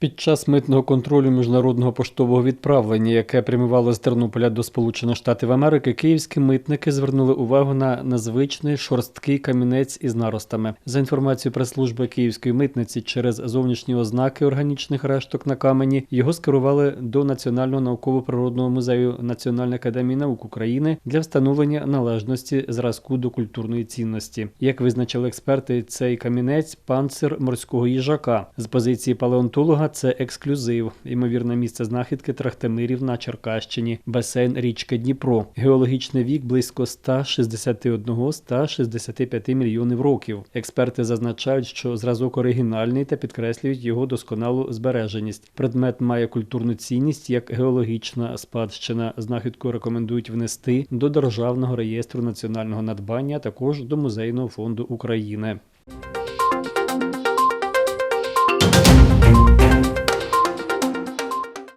Під час митного контролю міжнародного поштового відправлення, яке прямувало з Тернополя до Сполучених Штатів Америки, київські митники звернули увагу на незвичний шорсткий камінець із наростами. За інформацією прес-служби Київської митниці, через зовнішні ознаки органічних решток на камені його скерували до Національного науково-природного музею Національної академії наук України для встановлення належності зразку до культурної цінності. Як визначили експерти, цей камінець панцир морського їжака з позиції палеонтолога. Це ексклюзив, ймовірне місце знахідки Трахтимирів на Черкащині, басейн річки Дніпро. Геологічний вік близько 161-165 мільйонів років. Експерти зазначають, що зразок оригінальний та підкреслюють його досконалу збереженість. Предмет має культурну цінність як геологічна спадщина. Знахідку рекомендують внести до державного реєстру національного надбання, а також до музейного фонду України.